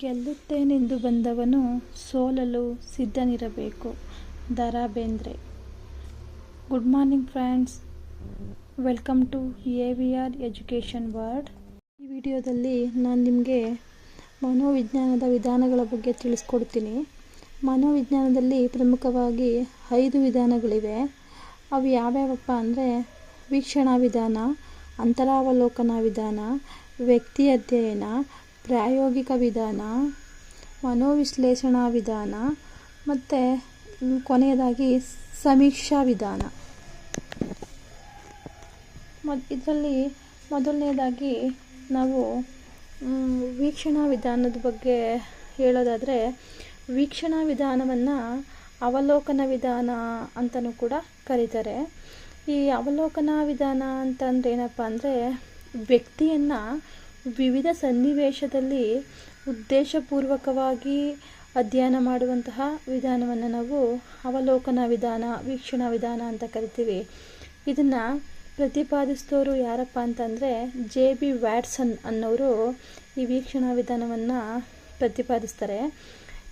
ಗೆಲ್ಲುತ್ತೇನೆಂದು ಬಂದವನು ಸೋಲಲು ಸಿದ್ಧನಿರಬೇಕು. Da Ra Bendre good morning friends. Welcome to A V R education world. ಈ ವಿಡಿಯೋದಲ್ಲಿ ನಾನು ನಿಮಗೆ ಮನೋವಿಜ್ಞಾನದ ವಿಧಾನಗಳ ಬಗ್ಗೆ ತಿಳಿಸ್ಕೊಡ್ತೀನಿ. ಮನೋವಿಜ್ಞಾನದಲ್ಲಿ ಪ್ರಮುಖವಾಗಿ ಐದು ವಿಧಾನಗಳಿವೆ. ಅವು ಯಾವ್ಯಾವಪ್ಪ ಅಂದರೆ ವೀಕ್ಷಣಾ ವಿಧಾನ, ಅಂತರಾವಲೋಕನ ವಿಧಾನ, ವ್ಯಕ್ತಿ ಅಧ್ಯಯನ ಪ್ರಾಯೋಗಿಕ ವಿಧಾನ, ಮನೋವಿಶ್ಲೇಷಣಾ ವಿಧಾನ, ಮತ್ತು ಕೊನೆಯದಾಗಿ ಸಮೀಕ್ಷಾ ವಿಧಾನ. ಮೊದ್ ಇದರಲ್ಲಿ ಮೊದಲನೇದಾಗಿ ನಾವು ವೀಕ್ಷಣಾ ವಿಧಾನದ ಬಗ್ಗೆ ಹೇಳೋದಾದರೆ, ವೀಕ್ಷಣಾ ವಿಧಾನವನ್ನು ಅವಲೋಕನ ವಿಧಾನ ಅಂತಲೂ ಕೂಡ ಕರೀತಾರೆ. ಈ ಅವಲೋಕನ ವಿಧಾನ ಅಂತಂದ್ರೆ ಏನಪ್ಪ ಅಂದರೆ ವ್ಯಕ್ತಿಯನ್ನು ವಿವಿಧ ಸನ್ನಿವೇಶದಲ್ಲಿ ಉದ್ದೇಶಪೂರ್ವಕವಾಗಿ ಅಧ್ಯಯನ ಮಾಡುವಂತಹ ವಿಧಾನವನ್ನು ನಾವು ಅವಲೋಕನ ವಿಧಾನ, ವೀಕ್ಷಣಾ ವಿಧಾನ ಅಂತ ಕರಿತೀವಿ. ಇದನ್ನು ಪ್ರತಿಪಾದಿಸಿದವರು ಯಾರಪ್ಪ ಅಂತಂದರೆ ಜೆ ಬಿ ವ್ಯಾಟ್ಸನ್ ಅನ್ನೋರು ಈ ವೀಕ್ಷಣಾ ವಿಧಾನವನ್ನು ಪ್ರತಿಪಾದಿಸ್ತಾರೆ.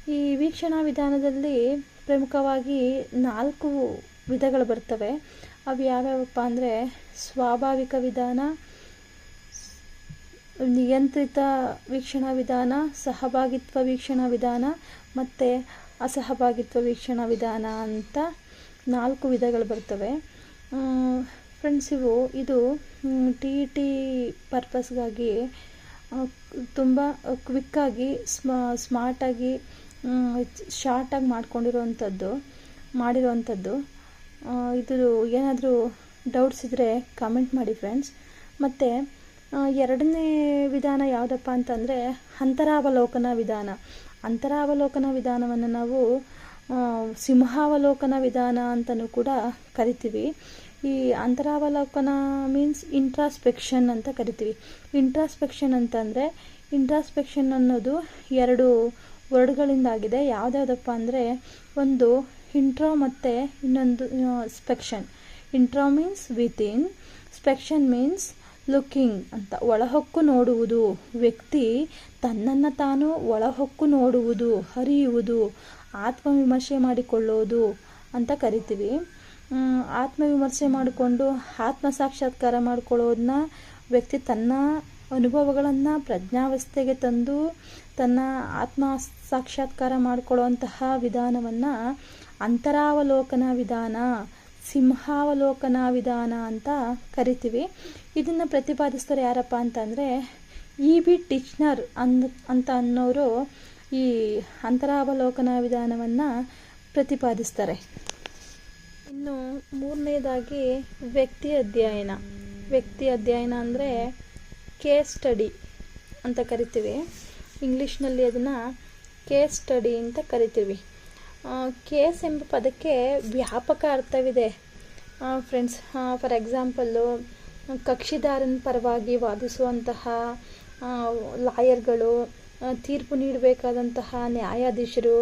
ಈ ವೀಕ್ಷಣಾ ವಿಧಾನದಲ್ಲಿ ಪ್ರಮುಖವಾಗಿ ನಾಲ್ಕು ವಿಧಗಳು ಬರ್ತವೆ. ಅವು ಯಾವ್ಯಾವಪ್ಪ ಅಂದರೆ ಸ್ವಾಭಾವಿಕ ವಿಧಾನ ನಿಯಂತ್ರಿತ ವೀಕ್ಷಣಾ ವಿಧಾನ, ಸಹಭಾಗಿತ್ವ ವೀಕ್ಷಣಾ ವಿಧಾನ ಮತ್ತು ಅಸಹಭಾಗಿತ್ವ ವೀಕ್ಷಣಾ ವಿಧಾನ ಅಂತ ನಾಲ್ಕು ವಿಧಗಳು ಬರ್ತವೆ. ಫ್ರೆಂಡ್ಸ್ ಇವು, ಇದು ಟಿ ಇ ಟಿ ಪರ್ಪಸ್ಗಾಗಿ ತುಂಬ ಕ್ವಿಕ್ಕಾಗಿ ಸ್ಮ ಸ್ಮಾರ್ಟಾಗಿ ಶಾರ್ಟಾಗಿ ಮಾಡ್ಕೊಂಡಿರೋವಂಥದ್ದು ಮಾಡಿರೋವಂಥದ್ದು ಇದು ಏನಾದರೂ ಡೌಟ್ಸ್ ಇದ್ದರೆ ಕಮೆಂಟ್ ಮಾಡಿ ಫ್ರೆಂಡ್ಸ್ ಮತ್ತು ಎರಡನೇ ವಿಧಾನ ಯಾವುದಪ್ಪ ಅಂತಂದರೆ ಅಂತರಾವಲೋಕನ ವಿಧಾನ. ಅಂತರಾವಲೋಕನ ವಿಧಾನವನ್ನು ನಾವು ಸಿಂಹಾವಲೋಕನ ವಿಧಾನ ಅಂತಲೂ ಕೂಡ ಕರಿತೀವಿ. ಈ ಅಂತರಾವಲೋಕನ ಮೀನ್ಸ್ ಇಂಟ್ರಾಸ್ಪೆಕ್ಷನ್ ಅಂತ ಕರಿತೀವಿ. ಇಂಟ್ರಾಸ್ಪೆಕ್ಷನ್ ಅಂತಂದರೆ ಇಂಟ್ರಾಸ್ಪೆಕ್ಷನ್ ಅನ್ನೋದು ಎರಡು ವರ್ಡ್ಗಳಿಂದಾಗಿದೆ. ಯಾವುದ್ಯಾವುದಪ್ಪ ಅಂದರೆ, ಒಂದು ಇಂಟ್ರೋ ಮತ್ತು ಇನ್ನೊಂದು spection intra means within spection means looking ಅಂತ ಒಳಹೊಕ್ಕು ನೋಡುವುದು. ವ್ಯಕ್ತಿ ತನ್ನನ್ನು ತಾನು ಒಳಹೊಕ್ಕು ನೋಡುವುದು, ಹರಿಯುವುದು, ಆತ್ಮವಿಮರ್ಶೆ ಮಾಡಿಕೊಳ್ಳೋದು ಅಂತ ಕರಿತೀವಿ. ಆತ್ಮವಿಮರ್ಶೆ ಮಾಡಿಕೊಂಡು ಆತ್ಮ ಸಾಕ್ಷಾತ್ಕಾರ ಮಾಡಿಕೊಳ್ಳೋದನ್ನ ವ್ಯಕ್ತಿ ತನ್ನ ಅನುಭವಗಳನ್ನು ಪ್ರಜ್ಞಾವಸ್ಥೆಗೆ ತಂದು ತನ್ನ ಆತ್ಮ ಸಾಕ್ಷಾತ್ಕಾರ ಮಾಡಿಕೊಳ್ಳುವಂತಹ ವಿಧಾನವನ್ನು ಅಂತರಾವಲೋಕನ ವಿಧಾನ ಸಿಂಹಾವಲೋಕನ ವಿಧಾನ ಅಂತ ಕರಿತೀವಿ. ಇದನ್ನು ಪ್ರತಿಪಾದಿಸ್ತಾರೆ ಯಾರಪ್ಪ ಅಂತಂದರೆ ಇ ಬಿ ಟಿಚ್ನರ್ ಅಂತ ಅನ್ನೋರು ಈ ಅಂತರಾವಲೋಕನ ವಿಧಾನವನ್ನು ಪ್ರತಿಪಾದಿಸ್ತಾರೆ. ಇನ್ನು ಮೂರನೇದಾಗಿ ವ್ಯಕ್ತಿ ಅಧ್ಯಯನ. ವ್ಯಕ್ತಿ ಅಧ್ಯಯನ ಅಂದರೆ ಕೇಸ್ ಸ್ಟಡಿ ಅಂತ ಕರಿತೀವಿ. ಇಂಗ್ಲೀಷ್ನಲ್ಲಿ ಅದನ್ನು ಕೇಸ್ ಸ್ಟಡಿ ಅಂತ ಕರಿತೀವಿ. ಕೇಸ್ ಎಂಬ ಪದಕ್ಕೆ ವ್ಯಾಪಕ ಅರ್ಥವಿದೆ. ಫ್ರೆಂಡ್ಸ್ ಫಾರ್ ಎಕ್ಸಾಂಪಲ್ಲು ಕಕ್ಷಿದಾರನ ಪರವಾಗಿ ವಾದಿಸುವಂತಹ ಲಾಯರ್ಗಳು ತೀರ್ಪು ನೀಡಬೇಕಾದಂತಹ ನ್ಯಾಯಾಧೀಶರು,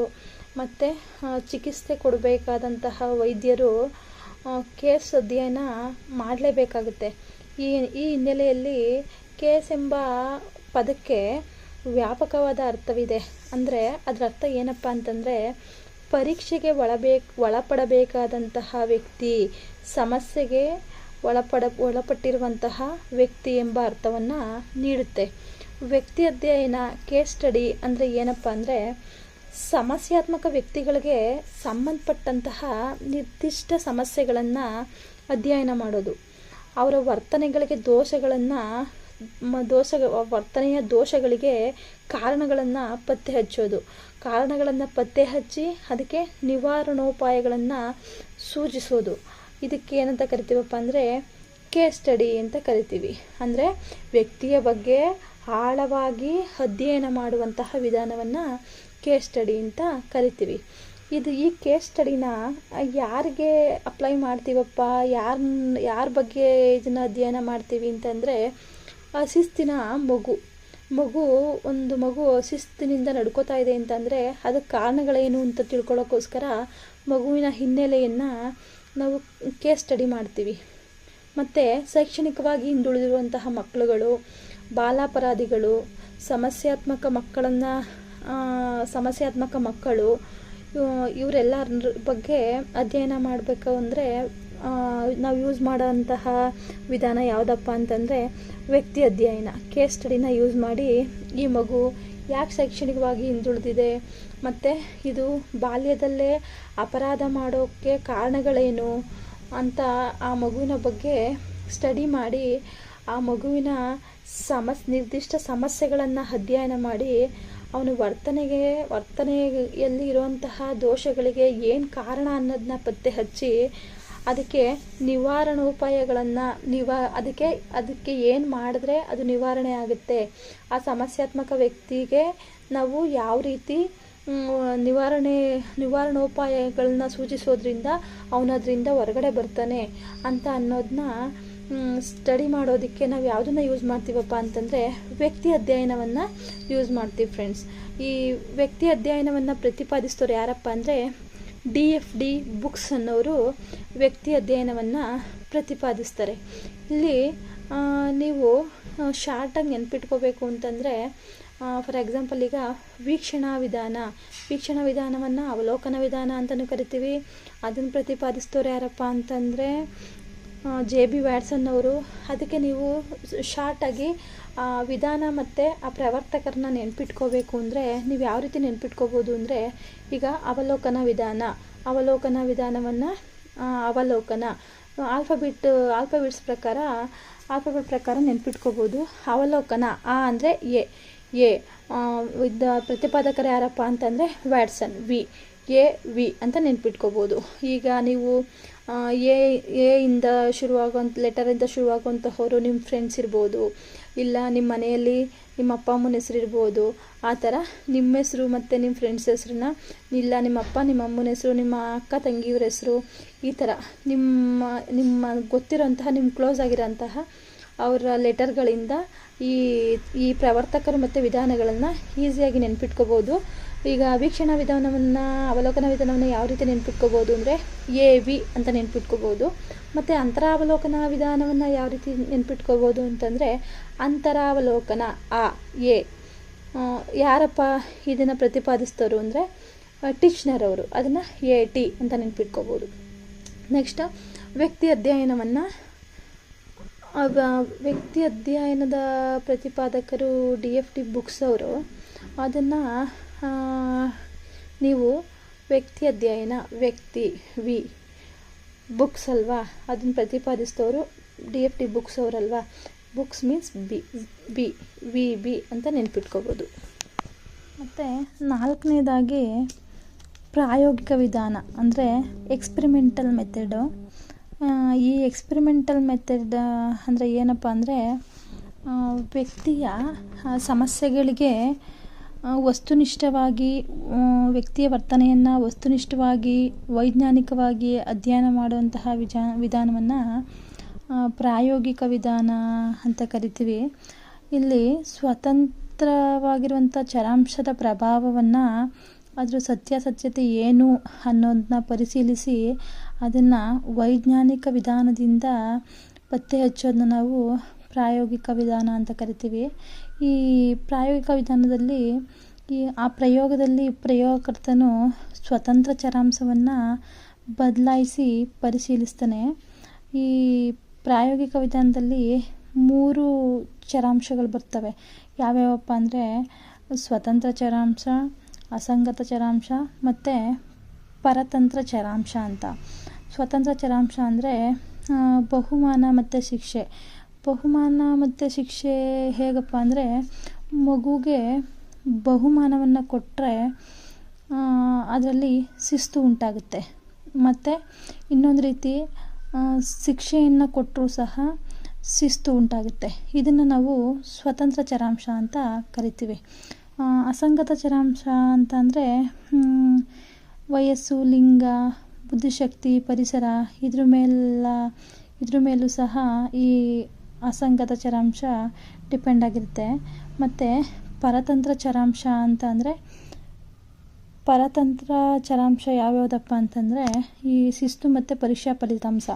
ಮತ್ತು ಚಿಕಿತ್ಸೆ ಕೊಡಬೇಕಾದಂತಹ ವೈದ್ಯರು ಕೇಸ್ ಅಧ್ಯಯನ ಮಾಡಲೇಬೇಕಾಗುತ್ತೆ. ಈ ಈ ಹಿನ್ನೆಲೆಯಲ್ಲಿ ಕೇಸ್ ಎಂಬ ಪದಕ್ಕೆ ವ್ಯಾಪಕವಾದ ಅರ್ಥವಿದೆ. ಅಂದರೆ, ಅದರ ಅರ್ಥ ಏನಪ್ಪ ಅಂತಂದರೆ ಪರೀಕ್ಷೆಗೆ ಒಳಬೇ ಒಳಪಡಬೇಕಾದಂತಹ ವ್ಯಕ್ತಿ, ಸಮಸ್ಯೆಗೆ ಒಳಪಡ, ಒಳಪಟ್ಟಿರುವಂತಹ ವ್ಯಕ್ತಿ ಎಂಬ ಅರ್ಥವನ್ನು ನೀಡುತ್ತೆ. ವ್ಯಕ್ತಿ ಅಧ್ಯಯನ ಕೇಸ್ ಸ್ಟಡಿ ಅಂದರೆ ಏನಪ್ಪ ಅಂದರೆ, ಸಮಸ್ಯಾತ್ಮಕ ವ್ಯಕ್ತಿಗಳಿಗೆ ಸಂಬಂಧಪಟ್ಟಂತಹ ನಿರ್ದಿಷ್ಟ ಸಮಸ್ಯೆಗಳನ್ನು ಅಧ್ಯಯನ ಮಾಡೋದು. ಅವರ ವರ್ತನೆಗಳಿಗೆ ದೋಷಗಳನ್ನು ದೋಷ ವರ್ತನೆಯ ದೋಷಗಳಿಗೆ ಕಾರಣಗಳನ್ನು ಪತ್ತೆ ಹಚ್ಚೋದು. ಕಾರಣಗಳನ್ನು ಪತ್ತೆ ಹಚ್ಚಿ ಅದಕ್ಕೆ ನಿವಾರಣೋಪಾಯಗಳನ್ನು ಸೂಚಿಸೋದು. ಇದಕ್ಕೆ ಏನಂತ ಕರಿತೀವಪ್ಪ ಅಂದರೆ ಕೇಸ್ ಸ್ಟಡಿ ಅಂತ ಕರಿತೀವಿ. ಅಂದರೆ ವ್ಯಕ್ತಿಯ ಬಗ್ಗೆ ಆಳವಾಗಿ ಅಧ್ಯಯನ ಮಾಡುವಂತಹ ವಿಧಾನವನ್ನು ಕೇಸ್ ಸ್ಟಡಿ ಅಂತ ಕರಿತೀವಿ. ಇದು ಈ ಕೇಸ್ ಸ್ಟಡಿನ ಯಾರಿಗೆ ಅಪ್ಲೈ ಮಾಡ್ತೀವಪ್ಪ? ಯಾರ ಯಾರ ಬಗ್ಗೆ ಇದನ್ನು ಅಧ್ಯಯನ ಮಾಡ್ತೀವಿ ಅಂತಂದರೆ ಶಿಸ್ತಿನ ಮಗು. ಮಗು, ಒಂದು ಮಗು ಶಿಸ್ತಿನಿಂದ ನಡ್ಕೋತಾ ಇದೆ ಅಂತಂದರೆ ಅದಕ್ಕೆ ಕಾರಣಗಳೇನು ಅಂತ ತಿಳ್ಕೊಳ್ಳೋಕ್ಕೋಸ್ಕರ ಮಗುವಿನ ಹಿನ್ನೆಲೆಯನ್ನು ನಾವು ಕೇಸ್ ಸ್ಟಡಿ ಮಾಡ್ತೀವಿ. ಮತ್ತು ಶೈಕ್ಷಣಿಕವಾಗಿ ಹಿಂದುಳಿದಿರುವಂತಹ ಮಕ್ಕಳುಗಳು, ಬಾಲಾಪರಾಧಿಗಳು, ಸಮಸ್ಯಾತ್ಮಕ ಮಕ್ಕಳನ್ನು ಸಮಸ್ಯಾತ್ಮಕ ಮಕ್ಕಳು ಇವರೆಲ್ಲರ ಬಗ್ಗೆ ಅಧ್ಯಯನ ಮಾಡಬೇಕು ಅಂದರೆ ನಾವು ಯೂಸ್ ಮಾಡೋಂತಹ ವಿಧಾನ ಯಾವುದಪ್ಪ ಅಂತಂದರೆ ವ್ಯಕ್ತಿ ಅಧ್ಯಯನ. ಕೇಸ್ ಸ್ಟಡಿನ ಯೂಸ್ ಮಾಡಿ ಈ ಮಗು ಯಾಕೆ ಶೈಕ್ಷಣಿಕವಾಗಿ ಹಿಂದುಳಿದಿದೆ, ಮತ್ತು ಇದು ಬಾಲ್ಯದಲ್ಲೇ ಅಪರಾಧ ಮಾಡೋಕ್ಕೆ ಕಾರಣಗಳೇನು ಅಂತ ಆ ಮಗುವಿನ ಬಗ್ಗೆ ಸ್ಟಡಿ ಮಾಡಿ ಆ ಮಗುವಿನ ಸಮಸ್, ನಿರ್ದಿಷ್ಟ ಸಮಸ್ಯೆಗಳನ್ನು ಅಧ್ಯಯನ ಮಾಡಿ ಅವನ ವರ್ತನೆಗೆ, ವರ್ತನೆಯಲ್ಲಿ ಇರುವಂತಹ ದೋಷಗಳಿಗೆ ಏನು ಕಾರಣ ಅನ್ನೋದನ್ನ ಪತ್ತೆ ಹಚ್ಚಿ ಅದಕ್ಕೆ ನಿವಾರಣೋಪಾಯಗಳನ್ನು ನಿವಾ ಅದಕ್ಕೆ ಅದಕ್ಕೆ ಏನು ಮಾಡಿದ್ರೆ ಅದು ನಿವಾರಣೆ ಆಗುತ್ತೆ. ಆ ಸಮಸ್ಯಾತ್ಮಕ ವ್ಯಕ್ತಿಗೆ ನಾವು ಯಾವ ರೀತಿ ನಿವಾರಣೆ, ನಿವಾರಣೋಪಾಯಗಳನ್ನ ಸೂಚಿಸೋದ್ರಿಂದ ಅವನದ್ರಿಂದ ಹೊರಗಡೆ ಬರ್ತಾನೆ ಅಂತ ಅನ್ನೋದನ್ನ ಸ್ಟಡಿ ಮಾಡೋದಕ್ಕೆ ನಾವು ಯಾವುದನ್ನ ಯೂಸ್ ಮಾಡ್ತೀವಪ್ಪ ಅಂತಂದರೆ ವ್ಯಕ್ತಿ ಅಧ್ಯಯನವನ್ನು ಯೂಸ್ ಮಾಡ್ತೀವಿ ಫ್ರೆಂಡ್ಸ್ ಈ ವ್ಯಕ್ತಿ ಅಧ್ಯಯನವನ್ನು ಪ್ರತಿಪಾದಿಸ್ತವ್ರು ಯಾರಪ್ಪ ಅಂದರೆ ಡಿ ಎಫ್ ಡಿ ಬುಕ್ಸ್ ಅನ್ನೋರು ವ್ಯಕ್ತಿ ಅಧ್ಯಯನವನ್ನು ಪ್ರತಿಪಾದಿಸ್ತಾರೆ. ಇಲ್ಲಿ ನೀವು ಶಾರ್ಟಾಗಿ ನೆನ್ಪಿಟ್ಕೋಬೇಕು ಅಂತಂದರೆ ಫಾರ್ ಎಕ್ಸಾಂಪಲ್ ಈಗ ವೀಕ್ಷಣಾ ವಿಧಾನ. ವೀಕ್ಷಣಾ ವಿಧಾನವನ್ನು ಅವಲೋಕನ ವಿಧಾನ ಅಂತಲೂ ಕರಿತೀವಿ. ಅದನ್ನು ಪ್ರತಿಪಾದಿಸ್ತವ್ರು ಯಾರಪ್ಪ ಅಂತಂದರೆ ಜೆ ಬಿ ವ್ಯಾಟ್ಸನ್ ಅವರು ಅದಕ್ಕೆ ನೀವು ಶಾರ್ಟಾಗಿ ವಿಧಾನ ಮತ್ತು ಆ ಪ್ರವರ್ತಕರನ್ನ ನೆನ್ಪಿಟ್ಕೋಬೇಕು ಅಂದರೆ, ನೀವು ಯಾವ ರೀತಿ ನೆನ್ಪಿಟ್ಕೋಬೋದು ಅಂದರೆ, ಈಗ ಅವಲೋಕನ ವಿಧಾನ, ಅವಲೋಕನ ವಿಧಾನವನ್ನು ಅವಲೋಕನ, ಆಲ್ಫಾಬಿಟ್, ಆಲ್ಫಾಬಿಟ್ಸ್ ಪ್ರಕಾರ, ಆಲ್ಫಾಬಿಟ್ ಪ್ರಕಾರ ನೆನ್ಪಿಟ್ಕೋಬೋದು. ಅವಲೋಕನ, ಆ ಅಂದರೆ ಎ ಎ ಇದ್ದ ಪ್ರತಿಪಾದಕರು ಯಾರಪ್ಪ ಅಂತಂದರೆ ವ್ಯಾಟ್ಸನ್, ವಿ, ಎ, ವಿ ಅಂತ ನೆನ್ಪಿಟ್ಕೋಬೋದು. ಈಗ ನೀವು ಎ ಎ ಇಂದ ಶುರುವಾಗುವಂಥ ಲೆಟರಿಂದ ಶುರುವಾಗುವಂತಹವರು ನಿಮ್ಮ ಫ್ರೆಂಡ್ಸ್ ಇರ್ಬೋದು, ಇಲ್ಲ ನಿಮ್ಮ ಮನೆಯಲ್ಲಿ ನಿಮ್ಮ ಅಪ್ಪ, ಅಮ್ಮನ ಹೆಸರು ಇರ್ಬೋದು, ಆ ಥರ ನಿಮ್ಮ ಹೆಸರು ಮತ್ತು ನಿಮ್ಮ ಫ್ರೆಂಡ್ಸ್ ಹೆಸ್ರನ್ನ, ಇಲ್ಲ ನಿಮ್ಮ ಅಪ್ಪ, ನಿಮ್ಮ ಅಮ್ಮನ ಹೆಸರು, ನಿಮ್ಮ ಅಕ್ಕ, ತಂಗಿಯವ್ರ ಹೆಸರು, ಈ ಥರ ನಿಮ್ಮ ನಿಮ್ಮ ಗೊತ್ತಿರೋಂತಹ, ನಿಮ್ಮ ಕ್ಲೋಸ್ ಆಗಿರೋಂತಹ ಅವರ ಲೆಟರ್ಗಳಿಂದ ಈ ಈ ಪ್ರವರ್ತಕರು ಮತ್ತು ವಿಧಾನಗಳನ್ನು ಈಸಿಯಾಗಿ ನೆನ್ಪಿಟ್ಕೋಬೋದು. ಈಗ ವೀಕ್ಷಣಾ ವಿಧಾನವನ್ನು, ಅವಲೋಕನ ವಿಧಾನವನ್ನು ಯಾವ ರೀತಿ ನೆನ್ಪಿಟ್ಕೋಬೋದು ಅಂದರೆ ಎ, ವಿ ಅಂತ ನೆನ್ಪಿಟ್ಕೋಬೋದು. ಮತ್ತು ಅಂತರಾವಲೋಕನ ವಿಧಾನವನ್ನು ಯಾವ ರೀತಿ ನೆನ್ಪಿಟ್ಕೋಬೋದು ಅಂತಂದರೆ ಅಂತರಾವಲೋಕನ ಆ, ಎ. ಯಾರಪ್ಪ ಇದನ್ನು ಪ್ರತಿಪಾದಿಸ್ತವರು ಅಂದರೆ ಟಿಚ್ನರ್ ಅವರು. ಅದನ್ನು ಎ, ಟಿ ಅಂತ ನೆನ್ಪಿಟ್ಕೋಬೋದು. ನೆಕ್ಸ್ಟ್, ವ್ಯಕ್ತಿ ಅಧ್ಯಯನವನ್ನು ವ್ಯಕ್ತಿ ಅಧ್ಯಯನದ ಪ್ರತಿಪಾದಕರು ಡಿ, ಎಫ್, ಟಿ ಬುಕ್ಸ್ ಅವರು. ಅದನ್ನು ನೀವು ವ್ಯಕ್ತಿ ಅಧ್ಯಯನ, ವ್ಯಕ್ತಿ ವಿ ಬುಕ್ಸ್ ಅಲ್ವಾ? ಅದನ್ನು ಪ್ರತಿಪಾದಿಸಿದವರು D F T books ಅವರಲ್ವಾ? Books means B B V B ಅಂತ ನೆನ್ಪಿಟ್ಕೋಬೋದು. ಮತ್ತು ನಾಲ್ಕನೇದಾಗಿ ಪ್ರಾಯೋಗಿಕ ವಿಧಾನ, ಅಂದರೆ ಎಕ್ಸ್ಪರಿಮೆಂಟಲ್ ಮೆಥಡು ಈ ಎಕ್ಸ್ಪರಿಮೆಂಟಲ್ ಮೆಥಡ್ ಅಂದರೆ ಏನಪ್ಪ ಅಂದರೆ ವ್ಯಕ್ತಿಯ ಸಮಸ್ಯೆಗಳಿಗೆ ವಸ್ತುನಿಷ್ಠವಾಗಿ ವ್ಯಕ್ತಿಯ ವರ್ತನೆಯನ್ನು ವಸ್ತುನಿಷ್ಠವಾಗಿ, ವೈಜ್ಞಾನಿಕವಾಗಿ ಅಧ್ಯಯನ ಮಾಡುವಂತಹ ವಿಜಾ, ವಿಧಾನವನ್ನು ಪ್ರಾಯೋಗಿಕ ವಿಧಾನ ಅಂತ ಕರಿತೀವಿ. ಇಲ್ಲಿ ಸ್ವತಂತ್ರವಾಗಿರುವಂಥ ಚರಾಂಶದ ಪ್ರಭಾವವನ್ನು ಅದರ ಸತ್ಯಾಸತ್ಯತೆ ಏನು ಅನ್ನೋದನ್ನ ಪರಿಶೀಲಿಸಿ ಅದನ್ನು ವೈಜ್ಞಾನಿಕ ವಿಧಾನದಿಂದ ಪತ್ತೆ ಹಚ್ಚೋದನ್ನ ನಾವು ಪ್ರಾಯೋಗಿಕ ವಿಧಾನ ಅಂತ ಕರಿತೀವಿ. ಈ ಪ್ರಾಯೋಗಿಕ ವಿಧಾನದಲ್ಲಿ ಈ ಆ ಪ್ರಯೋಗದಲ್ಲಿ ಪ್ರಯೋಗಕರ್ತನು ಸ್ವತಂತ್ರ ಚರಾಂಶವನ್ನು ಬದಲಾಯಿಸಿ ಪರಿಶೀಲಿಸ್ತಾನೆ. ಈ ಪ್ರಾಯೋಗಿಕ ವಿಧಾನದಲ್ಲಿ ಮೂರು ಚರಾಂಶಗಳು ಬರ್ತವೆ. ಯಾವ್ಯಾವಪ್ಪ ಅಂದರೆ ಸ್ವತಂತ್ರ ಚರಾಂಶ, ಅಸಂಗತ ಚರಾಂಶ ಮತ್ತು ಪರತಂತ್ರ ಚರಾಂಶ ಅಂತ. ಸ್ವತಂತ್ರ ಚರಾಂಶ ಅಂದರೆ ಬಹುಮಾನ ಮತ್ತು ಶಿಕ್ಷೆ. ಬಹುಮಾನ ಮತ್ತು ಶಿಕ್ಷೆ ಹೇಗಪ್ಪ ಅಂದರೆ ಮಗುಗೆ ಬಹುಮಾನವನ್ನು ಕೊಟ್ಟರೆ ಅದರಲ್ಲಿ ಶಿಸ್ತು ಉಂಟಾಗುತ್ತೆ. ಮತ್ತು ಇನ್ನೊಂದು ರೀತಿ ಶಿಕ್ಷೆಯನ್ನು ಕೊಟ್ಟರೂ ಸಹ ಶಿಸ್ತು ಉಂಟಾಗುತ್ತೆ. ಇದನ್ನು ನಾವು ಸ್ವತಂತ್ರ ಚರಾಂಶ ಅಂತ ಕರಿತೀವಿ. ಅಸಂಗತ ಚರಾಂಶ ಅಂತ ಅಂದರೆ ವಯಸ್ಸು, ಲಿಂಗ, ಬುದ್ಧಿಶಕ್ತಿ, ಪರಿಸರ, ಇದ್ರ ಮೇಲೆಲ್ಲ ಇದ್ರ ಮೇಲೂ ಸಹ ಈ ಅಸಂಗತ ಚರಾಂಶ ಡಿಪೆಂಡ್ ಆಗಿರುತ್ತೆ. ಮತ್ತು ಪರತಂತ್ರ ಚರಾಂಶ ಅಂತ ಅಂದರೆ, ಪರತಂತ್ರ ಚರಾಂಶ ಯಾವ್ಯಾವುದಪ್ಪ ಅಂತಂದರೆ, ಈ ಶಿಸ್ತು ಮತ್ತು ಪರೀಕ್ಷಾ ಫಲಿತಾಂಶ.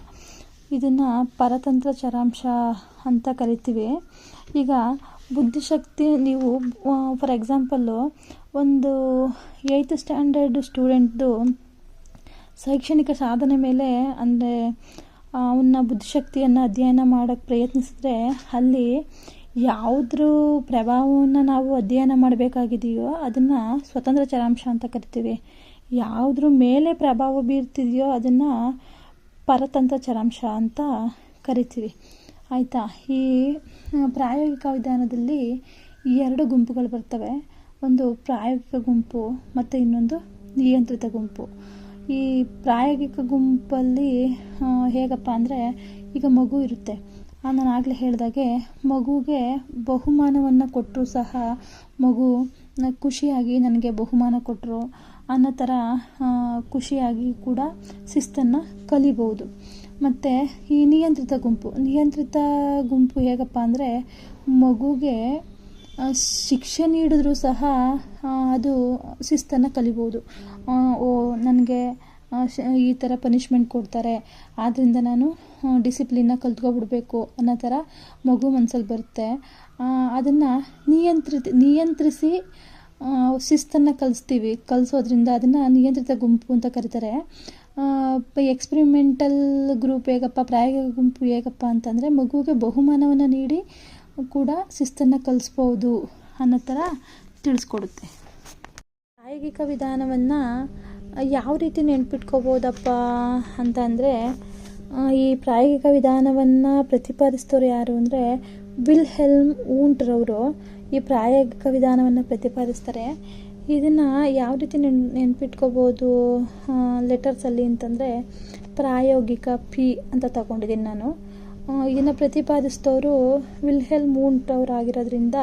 ಇದನ್ನು ಪರತಂತ್ರ ಚರಾಂಶ ಅಂತ ಕರಿತೀವಿ. ಈಗ ಬುದ್ಧಿಶಕ್ತಿ ನೀವು ಫಾರ್ ಎಕ್ಸಾಂಪಲ್ಲು ಒಂದು ಏಯ್ತ್ ಸ್ಟ್ಯಾಂಡರ್ಡ್ ಸ್ಟೂಡೆಂಟ್ದು ಶೈಕ್ಷಣಿಕ ಸಾಧನೆ ಮೇಲೆ ಅಂದರೆ ಅವನ ಬುದ್ಧಿಶಕ್ತಿಯನ್ನು ಅಧ್ಯಯನ ಮಾಡೋಕ್ಕೆ ಪ್ರಯತ್ನಿಸಿದ್ರೆ ಅಲ್ಲಿ ಯಾವುದ್ರ ಪ್ರಭಾವವನ್ನು ನಾವು ಅಧ್ಯಯನ ಮಾಡಬೇಕಾಗಿದೆಯೋ ಅದನ್ನು ಸ್ವತಂತ್ರ ಚರಾಂಶ ಅಂತ ಕರಿತೀವಿ. ಯಾವುದ್ರ ಮೇಲೆ ಪ್ರಭಾವ ಬೀರ್ತಿದೆಯೋ ಅದನ್ನು ಪರತಂತ್ರ ಚರಾಂಶ ಅಂತ ಕರಿತೀವಿ. ಆಯಿತಾ? ಈ ಪ್ರಾಯೋಗಿಕ ವಿಧಾನದಲ್ಲಿ ಎರಡು ಗುಂಪುಗಳು ಬರ್ತವೆ. ಒಂದು ಪ್ರಾಯೋಗಿಕ ಗುಂಪು ಮತ್ತು ಇನ್ನೊಂದು ನಿಯಂತ್ರಿತ ಗುಂಪು. ಈ ಪ್ರಾಯೋಗಿಕ ಗುಂಪಲ್ಲಿ ಹೇಗಪ್ಪ ಅಂದರೆ ಈಗ ಮಗು ಇರುತ್ತೆ. ನಾನು ಆಗಲೇ ಹೇಳಿದಾಗೆ ಮಗುಗೆ ಬಹುಮಾನವನ್ನು ಕೊಟ್ಟರು ಸಹ ಮಗು ಖುಷಿಯಾಗಿ ನನಗೆ ಬಹುಮಾನ ಕೊಟ್ಟರು ಅನ್ನೋ ಥರ ಖುಷಿಯಾಗಿ ಕೂಡ ಶಿಸ್ತನ್ನು ಕಲಿಬೋದು. ಮತ್ತು ಈ ನಿಯಂತ್ರಿತ ಗುಂಪು ನಿಯಂತ್ರಿತ ಗುಂಪು ಹೇಗಪ್ಪ ಅಂದರೆ ಮಗುಗೆ ಶಿಕ್ಷೆ ನೀಡಿದ್ರೂ ಸಹ ಅದು ಶಿಸ್ತನ್ನು ಕಲಿಬೋದು. ಓ, ನನಗೆ ಈ ಥರ ಪನಿಷ್ಮೆಂಟ್ ಕೊಡ್ತಾರೆ. ಆದ್ದರಿಂದ ನಾನು ಡಿಸಿಪ್ಲಿನ್ನ ಕಲ್ತ್ಕೊಬಿಡ್ಬೇಕು ಅನ್ನೋ ಥರ ಮಗು ಮನಸ್ಸಲ್ಲಿ ಬರುತ್ತೆ. ಅದನ್ನು ನಿಯಂತ್ರಿತ ನಿಯಂತ್ರಿಸಿ ಶಿಸ್ತನ್ನು ಕಲಿಸ್ತೀವಿ. ಕಲಿಸೋದ್ರಿಂದ ಅದನ್ನು ನಿಯಂತ್ರಿತ ಗುಂಪು ಅಂತ ಕರೀತಾರೆ. ಎಕ್ಸ್ಪರಿಮೆಂಟಲ್ ಗ್ರೂಪ್ ಹೇಗಪ್ಪ, ಪ್ರಾಯೋಗಿಕ ಗುಂಪು ಹೇಗಪ್ಪ ಅಂತಂದರೆ ಮಗುವಿಗೆ ಬಹುಮಾನವನ್ನು ನೀಡಿ ಕೂಡ ಶಿಸ್ತನ್ನು ಕಲಿಸ್ಬೋದು ಅನ್ನೋ ಥರ ತಿಳಿಸ್ಕೊಡುತ್ತೆ. ಪ್ರಾಯೋಗಿಕ ವಿಧಾನವನ್ನು ಯಾವ ರೀತಿ ನೆನ್ಪಿಟ್ಕೋಬೋದಪ್ಪ ಅಂತಂದರೆ ಈ ಪ್ರಾಯೋಗಿಕ ವಿಧಾನವನ್ನು ಪ್ರತಿಪಾದಿಸ್ತವ್ರು ಯಾರು ಅಂದರೆ ವಿಲ್ ಹೆಲ್ಮ್ ಊಂಟ್ರವರು ಈ ಪ್ರಾಯೋಗಿಕ ವಿಧಾನವನ್ನು ಪ್ರತಿಪಾದಿಸ್ತಾರೆ. ಇದನ್ನು ಯಾವ ರೀತಿ ನೆನ್, ನೆನ್ಪಿಟ್ಕೋಬೋದು ಲೆಟರ್ಸಲ್ಲಿ ಅಂತಂದರೆ, ಪ್ರಾಯೋಗಿಕ ಪಿ ಅಂತ ತಗೊಂಡಿದ್ದೀನಿ ನಾನು. ಇದನ್ನು ಪ್ರತಿಪಾದಿಸ್ತವರು ವಿಲ್ ಹೆಲ್ಮ್ ಮೂಂಟ್ ಅವರಾಗಿರೋದ್ರಿಂದ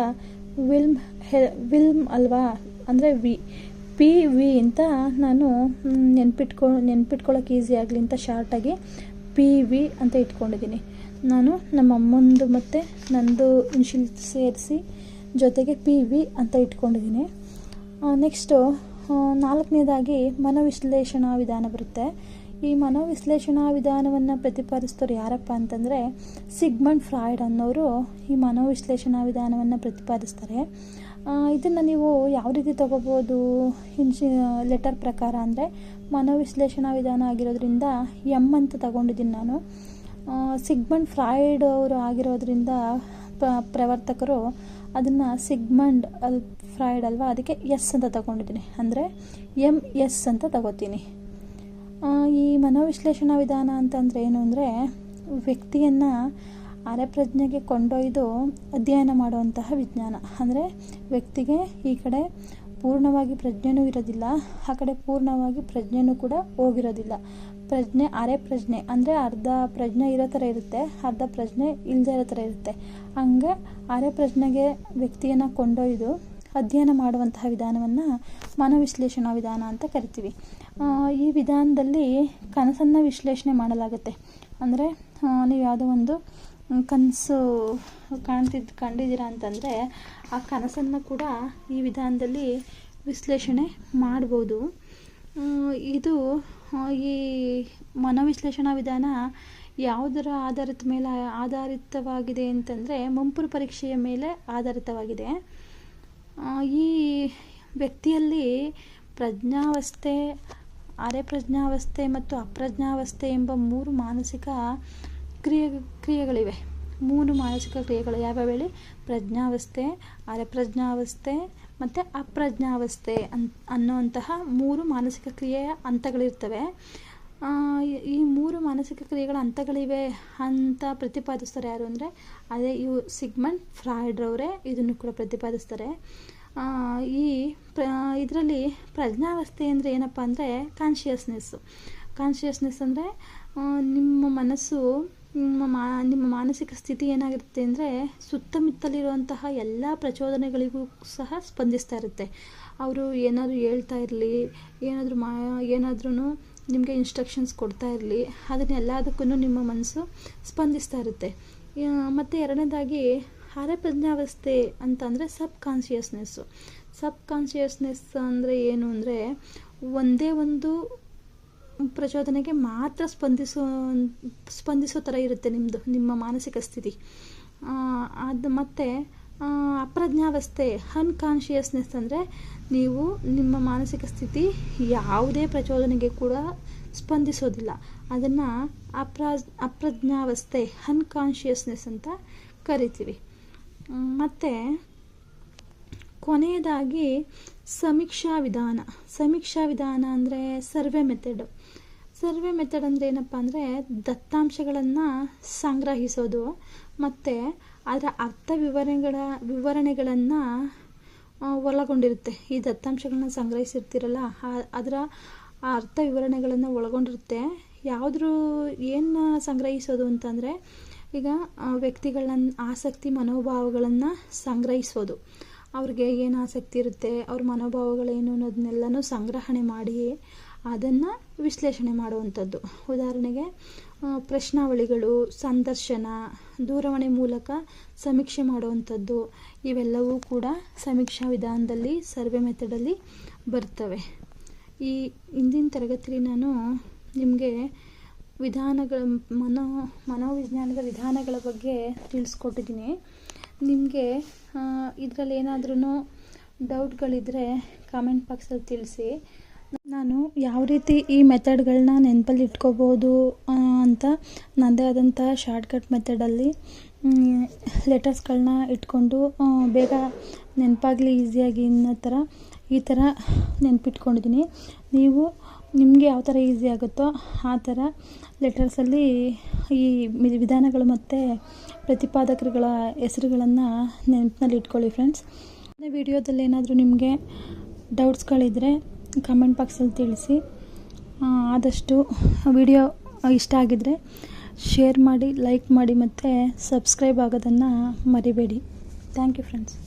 ವಿಲ್ಮ್ ಹೆ, ವಿಲ್ಮ್ ಅಲ್ವಾ, ಅಂದರೆ ವಿ. ಪಿ ವಿ ಅಂತ ನಾನು ನೆನ್ಪಿಟ್ಕೊ ನೆನ್ಪಿಟ್ಕೊಳ್ಳೋಕೆ ಈಸಿ ಆಗಲಿ ಅಂತ ಶಾರ್ಟಾಗಿ ಪಿ ವಿ ಅಂತ ಇಟ್ಕೊಂಡಿದ್ದೀನಿ ನಾನು ನಮ್ಮ ಅಮ್ಮಂದು ಮತ್ತು ನಂದು ಇನ್ಶಿಲ್ ಸೇರಿಸಿ ಜೊತೆಗೆ ಪಿ ವಿ ಅಂತ ಇಟ್ಕೊಂಡಿದ್ದೀನಿ ನೆಕ್ಸ್ಟು ನಾಲ್ಕನೇದಾಗಿ ಮನೋವಿಶ್ಲೇಷಣಾ ವಿಧಾನ ಬರುತ್ತೆ. ಈ ಮನೋವಿಶ್ಲೇಷಣಾ ವಿಧಾನವನ್ನು ಪ್ರತಿಪಾದಿಸ್ತವ್ರು ಯಾರಪ್ಪ ಅಂತಂದರೆ ಸಿಗ್ಮಂಡ್ ಫ್ರಾಯ್ಡ್ ಅನ್ನೋರು ಈ ಮನೋವಿಶ್ಲೇಷಣಾ ವಿಧಾನವನ್ನು ಪ್ರತಿಪಾದಿಸ್ತಾರೆ. ಇದನ್ನು ನೀವು ಯಾವ ರೀತಿ ತಗೋಬೋದು? ಇನ್ಶಿ ಲೆಟರ್ ಪ್ರಕಾರ ಅಂದರೆ ಮನೋವಿಶ್ಲೇಷಣಾ ವಿಧಾನ ಆಗಿರೋದ್ರಿಂದ ಎಂ ಅಂತ ತಗೊಂಡಿದ್ದೀನಿ ನಾನು. ಸಿಗ್ಮಂಡ್ ಫ್ರಾಯ್ಡ್ ಅವರು ಆಗಿರೋದ್ರಿಂದ ಪ್ರವರ್ತಕರು ಅದನ್ನು ಸಿಗ್ಮಂಡ್ ಅಲ್ ಫ್ರಾಯ್ಡ್ ಅಲ್ವಾ? ಅದಕ್ಕೆ ಎಸ್ ಅಂತ ತಗೊಂಡಿದ್ದೀನಿ. ಅಂದರೆ ಎಂ ಎಸ್ ಅಂತ ತಗೋತೀನಿ. ಈ ಮನೋವಿಶ್ಲೇಷಣಾ ವಿಧಾನ ಅಂತಂದರೆ ಏನು ಅಂದರೆ ವ್ಯಕ್ತಿಯನ್ನು ಅರೆಪ್ರಜ್ಞೆಗೆ ಕೊಂಡೊಯ್ದು ಅಧ್ಯಯನ ಮಾಡುವಂತಹ ವಿಜ್ಞಾನ. ಅಂದರೆ ವ್ಯಕ್ತಿಗೆ ಈ ಕಡೆ ಪೂರ್ಣವಾಗಿ ಪ್ರಜ್ಞೆನೂ ಇರೋದಿಲ್ಲ, ಆ ಕಡೆ ಪೂರ್ಣವಾಗಿ ಪ್ರಜ್ಞೆನೂ ಕೂಡ ಹೋಗಿರೋದಿಲ್ಲ. ಪ್ರಜ್ಞೆ ಅರೆ ಪ್ರಜ್ಞೆ ಅಂದರೆ ಅರ್ಧ ಪ್ರಜ್ಞೆ ಇರೋ ಥರ ಇರುತ್ತೆ, ಅರ್ಧ ಪ್ರಜ್ಞೆ ಇಲ್ಲದೆ ಇರೋ ಥರ ಇರುತ್ತೆ. ಹಂಗೆ ಅರೆ ಪ್ರಜ್ಞೆಗೆ ವ್ಯಕ್ತಿಯನ್ನು ಕೊಂಡೊಯ್ದು ಅಧ್ಯಯನ ಮಾಡುವಂತಹ ವಿಧಾನವನ್ನು ಮನೋವಿಶ್ಲೇಷಣಾ ವಿಧಾನ ಅಂತ ಕರಿತೀವಿ. ಈ ವಿಧಾನದಲ್ಲಿ ಕನಸನ್ನು ವಿಶ್ಲೇಷಣೆ ಮಾಡಲಾಗುತ್ತೆ. ಅಂದರೆ ನೀವು ಯಾವುದೋ ಒಂದು ಕನಸು ಕಾಣ್ತಿದ್ದು ಕಂಡಿದ್ದೀರಾ ಅಂತಂದರೆ ಆ ಕನಸನ್ನು ಕೂಡ ಈ ವಿಧಾನದಲ್ಲಿ ವಿಶ್ಲೇಷಣೆ ಮಾಡ್ಬೋದು. ಇದು ಈ ಮನೋವಿಶ್ಲೇಷಣಾ ವಿಧಾನ ಯಾವುದರ ಆಧಾರಿತ ಮೇಲೆ ಆಧಾರಿತವಾಗಿದೆ ಅಂತಂದರೆ ಮುಂಪುರು ಪರೀಕ್ಷೆಯ ಮೇಲೆ ಆಧಾರಿತವಾಗಿದೆ. ಈ ವ್ಯಕ್ತಿಯಲ್ಲಿ ಪ್ರಜ್ಞಾವಸ್ಥೆ ಅರೆ ಪ್ರಜ್ಞಾವಸ್ಥೆ ಮತ್ತು ಅಪ್ರಜ್ಞಾವಸ್ಥೆ ಎಂಬ ಮೂರು ಮಾನಸಿಕ ಕ್ರಿಯೆ, ಕ್ರಿಯೆಗಳಿವೆ. ಮೂರು ಮಾನಸಿಕ ಕ್ರಿಯೆಗಳು ಯಾವ್ಯಾವ ಹೇಳಿ ಪ್ರಜ್ಞಾವಸ್ಥೆ, ಅರೆಪ್ರಜ್ಞಾವಸ್ಥೆ ಮತ್ತು ಅಪ್ರಜ್ಞಾವಸ್ಥೆ ಅನ್, ಅನ್ನುವಂತಹ ಮೂರು ಮಾನಸಿಕ ಕ್ರಿಯೆಯ ಹಂತಗಳಿರ್ತವೆ. ಈ ಮೂರು ಮಾನಸಿಕ ಕ್ರಿಯೆಗಳ ಹಂತಗಳಿವೆ ಅಂತ ಪ್ರತಿಪಾದಿಸ್ತಾರೆ ಯಾರು ಅಂದರೆ, ಅದೇ ಇವು ಸಿಗ್ಮಂಡ್ ಫ್ರಾಯ್ಡ್ರವರೇ ಇದನ್ನು ಕೂಡ ಪ್ರತಿಪಾದಿಸ್ತಾರೆ. ಈ ಪ್ರ, ಇದರಲ್ಲಿ ಪ್ರಜ್ಞಾವಸ್ಥೆ ಅಂದರೆ ಏನಪ್ಪ ಅಂದರೆ ಕಾನ್ಷಿಯಸ್ನೆಸ್ಸು ಕಾನ್ಷಿಯಸ್ನೆಸ್ ಅಂದರೆ ನಿಮ್ಮ ಮನಸ್ಸು, ನಿಮ್ಮ ಮಾ, ನಿಮ್ಮ ಮಾನಸಿಕ ಸ್ಥಿತಿ ಏನಾಗಿರುತ್ತೆ ಅಂದರೆ ಸುತ್ತಮುತ್ತಲಿರುವಂತಹ ಎಲ್ಲ ಪ್ರಚೋದನೆಗಳಿಗೂ ಸಹ ಸ್ಪಂದಿಸ್ತಾ ಇರುತ್ತೆ. ಅವರು ಏನಾದರೂ ಹೇಳ್ತಾ ಇರಲಿ, ಏನಾದರೂ ಮಾ ಏನಾದ್ರೂ ನಿಮಗೆ ಇನ್ಸ್ಟ್ರಕ್ಷನ್ಸ್ ಕೊಡ್ತಾ ಇರಲಿ ಅದನ್ನೆಲ್ಲದಕ್ಕೂ ನಿಮ್ಮ ಮನಸ್ಸು ಸ್ಪಂದಿಸ್ತಾ ಇರುತ್ತೆ. ಮತ್ತು ಎರಡನೇದಾಗಿ ಅರೆ ಪ್ರಜ್ಞಾವಸ್ಥೆ ಅಂತಂದರೆ ಸಬ್ ಕಾನ್ಶಿಯಸ್ನೆಸ್ಸು ಸಬ್ ಕಾನ್ಶಿಯಸ್ನೆಸ್ ಅಂದರೆ ಏನು ಅಂದರೆ ಒಂದೇ ಒಂದು ಪ್ರಚೋದನೆಗೆ ಮಾತ್ರ ಸ್ಪಂದಿಸೋ ಸ್ಪಂದಿಸೋ ಥರ ಇರುತ್ತೆ ನಿಮ್ಮದು ನಿಮ್ಮ ಮಾನಸಿಕ ಸ್ಥಿತಿ. ಅದು ಮತ್ತು ಅಪ್ರಜ್ಞಾವಸ್ಥೆ, ಅನ್ಕಾನ್ಷಿಯಸ್ನೆಸ್ ಅಂದರೆ ನೀವು ನಿಮ್ಮ ಮಾನಸಿಕ ಸ್ಥಿತಿ ಯಾವುದೇ ಪ್ರಚೋದನೆಗೆ ಕೂಡ ಸ್ಪಂದಿಸೋದಿಲ್ಲ. ಅದನ್ನು ಅಪ್ರ ಅಪ್ರಜ್ಞಾವಸ್ಥೆ, ಅನ್ಕಾನ್ಷಿಯಸ್ನೆಸ್ ಅಂತ ಕರಿತೀವಿ. ಮತ್ತು ಕೊನೆಯದಾಗಿ ಸಮೀಕ್ಷಾ ವಿಧಾನ. ಸಮೀಕ್ಷಾ ವಿಧಾನ ಅಂದರೆ ಸರ್ವೆ ಮೆಥಡ್ ಸರ್ವೆ ಮೆಥಡ್ ಅಂದರೆ ಏನಪ್ಪ ಅಂದರೆ ದತ್ತಾಂಶಗಳನ್ನು ಸಂಗ್ರಹಿಸೋದು, ಮತ್ತು ಅದರ ಅರ್ಥ ವಿವರಣೆಗಳ ವಿವರಣೆಗಳನ್ನು ಒಳಗೊಂಡಿರುತ್ತೆ. ಈ ದತ್ತಾಂಶಗಳನ್ನ ಸಂಗ್ರಹಿಸಿರ್ತೀರಲ್ಲ ಅದರ ಅರ್ಥ ವಿವರಣೆಗಳನ್ನು ಒಳಗೊಂಡಿರುತ್ತೆ. ಯಾವುದ್ರೂ ಏನು ಸಂಗ್ರಹಿಸೋದು ಅಂತಂದರೆ ಈಗ ವ್ಯಕ್ತಿಗಳನ್ನ, ಆಸಕ್ತಿ, ಮನೋಭಾವಗಳನ್ನು ಸಂಗ್ರಹಿಸೋದು. ಅವ್ರಿಗೆ ಏನು ಆಸಕ್ತಿ ಇರುತ್ತೆ, ಅವ್ರ ಮನೋಭಾವಗಳೇನು ಅನ್ನೋದನ್ನೆಲ್ಲನೂ ಸಂಗ್ರಹಣೆ ಮಾಡಿ ಅದನ್ನು ವಿಶ್ಲೇಷಣೆ ಮಾಡುವಂಥದ್ದು. ಉದಾಹರಣೆಗೆ ಪ್ರಶ್ನಾವಳಿಗಳು, ಸಂದರ್ಶನ, ದೂರವಾಣಿ ಮೂಲಕ ಸಮೀಕ್ಷೆ ಮಾಡುವಂಥದ್ದು, ಇವೆಲ್ಲವೂ ಕೂಡ ಸಮೀಕ್ಷಾ ವಿಧಾನದಲ್ಲಿ, ಸರ್ವೆ ಮೆಥಡಲ್ಲಿ ಬರ್ತವೆ. ಈ ಹಿಂದಿನ ತರಗತಿಯಲ್ಲಿ ನಾನು ನಿಮಗೆ ವಿಧಾನಗಳ ಮನೋ, ಮನೋವಿಜ್ಞಾನದ ವಿಧಾನಗಳ ಬಗ್ಗೆ ತಿಳಿಸ್ಕೊಟ್ಟಿದ್ದೀನಿ. ನಿಮಗೆ ಇದರಲ್ಲಿ ಏನಾದ್ರೂ ಡೌಟ್ಗಳಿದ್ದರೆ ಕಾಮೆಂಟ್ ಬಾಕ್ಸಲ್ಲಿ ತಿಳಿಸಿ. ನಾನು ಯಾವ ರೀತಿ ಈ ಮೆಥಡ್ಗಳನ್ನ ನೆನಪಲ್ಲಿ ಇಟ್ಕೋಬೋದು ಅಂತ ನನ್ನದೇ ಆದಂಥ ಶಾರ್ಟ್ಕಟ್ ಮೆಥಡಲ್ಲಿ ಲೆಟರ್ಸ್ಗಳನ್ನ ಇಟ್ಕೊಂಡು ಬೇಗ ನೆನಪಾಗಲಿ, ಈಸಿಯಾಗಿ ಅನ್ನೋ ಥರ ಈ ಥರ ನೆನಪಿಟ್ಕೊಂಡಿದ್ದೀನಿ. ನೀವು ನಿಮಗೆ ಯಾವ ಥರ ಈಸಿ ಆಗುತ್ತೋ ಆ ಥರ ಲೆಟರ್ಸಲ್ಲಿ ಈ ವಿಧಾನಗಳು ಮತ್ತು ಪ್ರತಿಪಾದಕರುಗಳ ಹೆಸರುಗಳನ್ನು ನೆನಪಿನಲ್ಲಿ ಇಟ್ಕೊಳ್ಳಿ ಫ್ರೆಂಡ್ಸ್ ವಿಡಿಯೋದಲ್ಲಿ ಏನಾದರೂ ನಿಮಗೆ ಡೌಟ್ಸ್ಗಳಿದ್ದರೆ ಕಮೆಂಟ್ ಬಾಕ್ಸಲ್ಲಿ ತಿಳಿಸಿ. ಆದಷ್ಟು ವಿಡಿಯೋ ಇಷ್ಟ ಆಗಿದ್ದರೆ ಶೇರ್ ಮಾಡಿ ಲೈಕ್ ಮಾಡಿ ಮತ್ತು ಸಬ್ಸ್ಕ್ರೈಬ್ ಆಗೋದನ್ನು ಮರಿಬೇಡಿ. Thank you friends